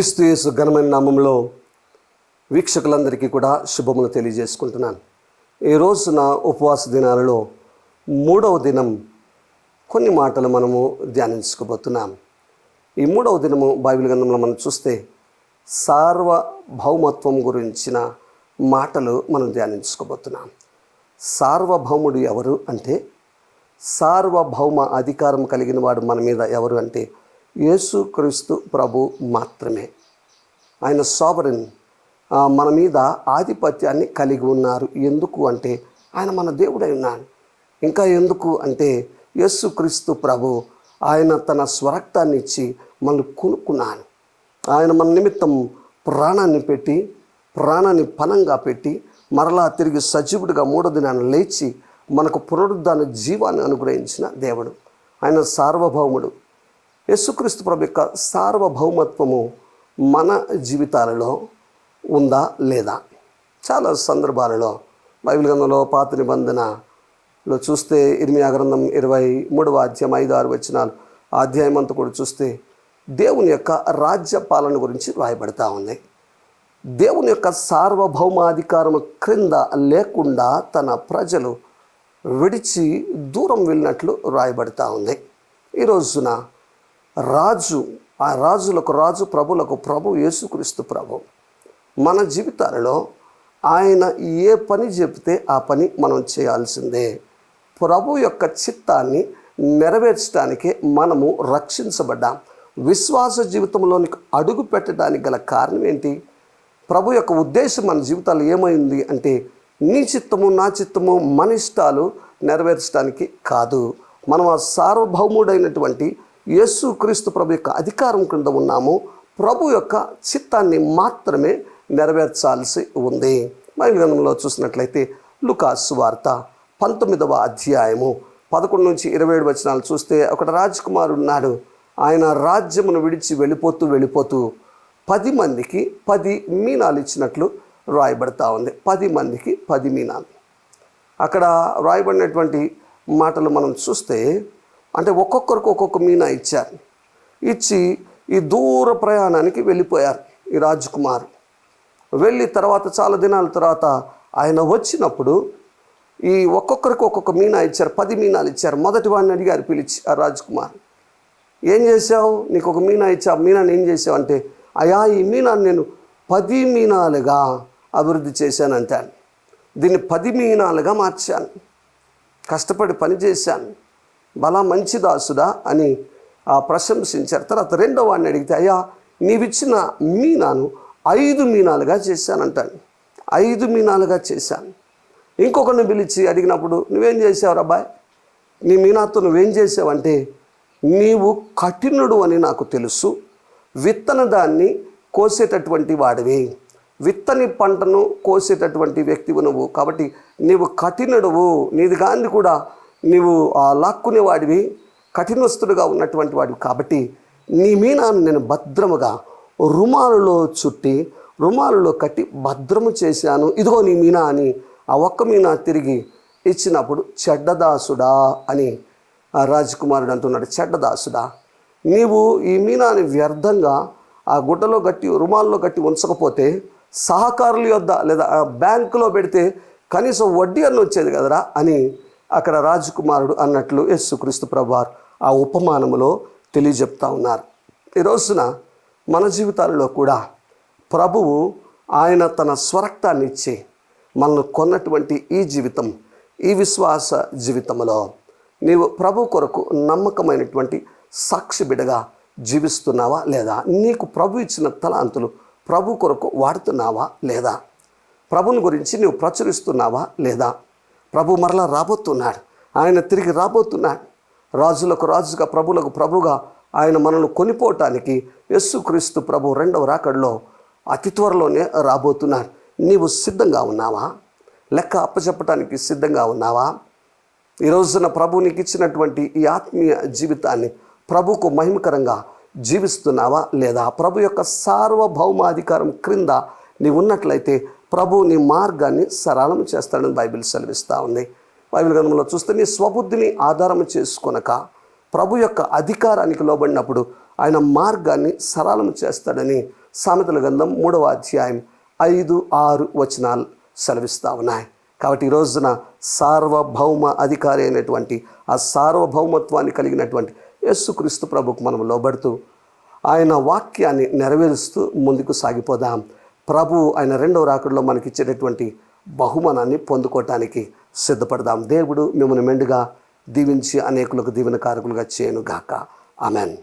క్రీస్తు యేసు ఘనమైన నామంలో వీక్షకులందరికీ కూడా శుభములు తెలియజేసుకుంటున్నాను. ఈ రోజున ఉపవాస దినాలలో మూడవ దినం కొన్ని మాటలు మనము ధ్యానించుకోబోతున్నాం. ఈ మూడవ దినము బైబిల్ గ్రంథంలో మనం చూస్తే సార్వభౌమత్వం గురించిన మాటలు మనం ధ్యానించుకోబోతున్నాం. సార్వభౌముడు ఎవరు అంటే సార్వభౌమ అధికారం కలిగిన వాడు మన మీద ఎవరు అంటే యేసుక్రీస్తు ప్రభు మాత్రమే. ఆయన సోబరిన్ మన మీద ఆధిపత్యాన్ని కలిగి ఉన్నారు. ఎందుకు అంటే ఆయన మన దేవుడై ఉన్నాడు. ఇంకా ఎందుకు అంటే యేసుక్రీస్తు ప్రభు ఆయన తన స్వరక్తాన్ని ఇచ్చి మనల్ని కొనుక్కున్నాను ఆయన మన నిమిత్తం ప్రాణాన్ని పెట్టి ప్రాణాన్ని పనంగా పెట్టి మరలా తిరిగి సజీవుడిగా మూడో దినాన్ని లేచి మనకు పునరుద్ధాన జీవాన్ని అనుగ్రహించిన దేవుడు. ఆయన సార్వభౌముడు. యేసుక్రీస్తు ప్రభు యొక్క సార్వభౌమత్వము మన జీవితాలలో ఉందా లేదా? చాలా సందర్భాలలో బైబిల్ గ్రంథంలో పాత నిబంధనలో చూస్తే ఇర్మియా గ్రంథం ఇరవై మూడవ అధ్యాయం ఐదు ఆరు వచ్చినాలు అధ్యాయం అంతా కూడా చూస్తే దేవుని యొక్క రాజ్య పాలన గురించి రాయబడతా ఉంది. దేవుని యొక్క సార్వభౌమాధికారం క్రింద లేకుండా తన ప్రజలు విడిచి దూరం వెళ్ళినట్లు రాయబడతా ఉంది. ఈ రోజున రాజు ఆ రాజులకు రాజు ప్రభులకు ప్రభు యేసుక్రీస్తు ప్రభు. మన జీవితాలలో ఆయన ఏ పని చెబితే ఆ పని మనం చేయాల్సిందే. ప్రభు యొక్క చిత్తాన్ని నెరవేర్చడానికే మనము రక్షించబడ్డాం. విశ్వాస జీవితంలోనికి అడుగు పెట్టడానికి గల కారణం ఏంటి? ప్రభు యొక్క ఉద్దేశం మన జీవితాలు ఏమైంది అంటే నీ చిత్తము నా చిత్తము మన ఇష్టాలు నెరవేర్చడానికి కాదు. మనం ఆ సార్వభౌముడైనటువంటి యేసు క్రీస్తు ప్రభు యొక్క అధికారం కింద ఉన్నాము. ప్రభు యొక్క చిత్తాన్ని మాత్రమే నెరవేర్చాల్సి ఉంది. బైబిల్ చూసినట్లయితే లుకాసు వార్త పంతొమ్మిదవ అధ్యాయము పదకొండు నుంచి ఇరవై ఏడు వచనాలు చూస్తే ఒక రాజకుమారు ఉన్నాడు. ఆయన రాజ్యమును విడిచి వెళ్ళిపోతూ వెళ్ళిపోతూ పది మందికి పది మీనాలు ఇచ్చినట్లు రాయబడతా ఉంది. పది మందికి పది మీనాలు. అక్కడ రాయబడినటువంటి మాటలు మనం చూస్తే అంటే ఒక్కొక్కరికి ఒక్కొక్క మీనా ఇచ్చారు. ఇచ్చి ఈ దూర ప్రయాణానికి వెళ్ళిపోయారు ఈ రాజకుమారి. వెళ్ళి తర్వాత చాలా దినాల తర్వాత ఆయన వచ్చినప్పుడు ఈ ఒక్కొక్కరికి ఒక్కొక్క మీనా ఇచ్చారు పది మీనాలు ఇచ్చారు. మొదటి వాడిని అడిగారు పిలిచి ఆ రాజకుమార్ ఏం చేసావు నీకు ఒక మీనా ఇచ్చా? మీనాన్ని ఏం చేసావు అంటే అయా ఈ మీనాన్ని నేను పది మీనాలుగా అభివృద్ధి చేశాను అంటాను. దీన్ని పది మీనాలుగా మార్చాను. కష్టపడి పని చేశాను. బలా మంచి దాసుడా అని ఆ ప్రశంసించారు. తర్వాత రెండో వాడిని అడిగితే అయ్యా నీవిచ్చిన మీనాను ఐదు మీనాలుగా చేశానంటాను. ఐదు మీనాలుగా చేశాను. ఇంకొకరిని పిలిచి అడిగినప్పుడు నువ్వేం చేసావు అబ్బాయి నీ మీనాతో నువ్వేం చేసావంటే నీవు కఠినుడు అని నాకు తెలుసు. విత్తన దాన్ని కోసేటటువంటి వాడివి. విత్తని పంటను కోసేటటువంటి వ్యక్తివు నువ్వు. కాబట్టి నీవు కఠినుడువు. నీది కానీ కూడా నీవు ఆ లాక్కునేవాడివి కఠినస్తుడుగా ఉన్నటువంటి వాడివి కాబట్టి నీ మీనాను నేను భద్రముగా రుమాలులో చుట్టి రుమాలులో కట్టి భద్రము చేశాను. ఇదిగో నీ మీనా అని ఆ ఒక్క మీనా తిరిగి ఇచ్చినప్పుడు చెడ్డదాసుడా అని రాజకుమారుడు అంటున్నాడు. చెడ్డదాసుడా నీవు ఈ మీనాని వ్యర్థంగా ఆ గుడ్డలో కట్టి రుమాల్లో కట్టి ఉంచకపోతే సహకారుల యొద్ద లేదా బ్యాంకులో పెడితే కనీసం వడ్డీ అన్న వచ్చేది కదరా అని అక్కడ రాజకుమారుడు అన్నట్లు యేసుక్రీస్తు ప్రభువారు ఆ ఉపమానములో తెలియజెప్తా ఉన్నారు. ఈ రోజున మన జీవితాలలో కూడా ప్రభువు ఆయన తన స్వరక్తాన్ని ఇచ్చి మనల్ని కొన్నటువంటి ఈ జీవితం ఈ విశ్వాస జీవితంలో నీవు ప్రభు కొరకు నమ్మకమైనటువంటి సాక్షి బిడగా జీవిస్తున్నావా లేదా? నీకు ప్రభు ఇచ్చిన తలాంతులు ప్రభు కొరకు వాడుతున్నావా లేదా? ప్రభుని గురించి నీవు ప్రచురిస్తున్నావా లేదా? ప్రభు మరలా రాబోతున్నాడు. ఆయన తిరిగి రాబోతున్నాడు. రాజులకు రాజుగా ప్రభులకు ప్రభుగా ఆయన మనల్ని కొనిపోవటానికి యేసుక్రీస్తు ప్రభు రెండవ రాకడలో అతి త్వరలోనే రాబోతున్నాడు. నీవు సిద్ధంగా ఉన్నావా? లెక్క అప్పచెప్పటానికి సిద్ధంగా ఉన్నావా? ఈ రోజున ప్రభు నీకు ఇచ్చినటువంటి ఈ ఆత్మీయ జీవితాన్ని ప్రభుకు మహిమకరంగా జీవిస్తున్నావా లేదా? ప్రభు యొక్క సార్వభౌమాధికారం క్రింద నీవు ఉన్నట్లయితే ప్రభు నీ మార్గాన్ని సరళం చేస్తాడని బైబిల్ సెలవిస్తూ ఉంది. బైబిల్ గ్రంథంలో చూస్తే నీ స్వబుద్ధిని ఆధారం చేసుకొనక ప్రభు యొక్క అధికారానికి లోబడినప్పుడు ఆయన మార్గాన్ని సరళం చేస్తాడని సామెతల గ్రంథం మూడవ అధ్యాయం ఐదు ఆరు వచనాలు సెలవిస్తూ ఉన్నాయి. కాబట్టి ఈ రోజున సార్వభౌమ అధికారి అయినటువంటి ఆ సార్వభౌమత్వాన్ని కలిగినటువంటి యేసుక్రీస్తు ప్రభుకు మనం లోబడుతూ ఆయన వాక్యాన్ని నెరవేరుస్తూ ముందుకు సాగిపోదాం. ప్రభు ఆయన రెండవ రాకడలో మనకిచ్చేటటువంటి బహుమానాన్ని పొందుకోవటానికి సిద్ధపడదాం. దేవుడు మిమ్మల్ని మెండుగా దీవించి అనేకులకు దీవెన కారకులుగా చేయను గాక ఆమెన్.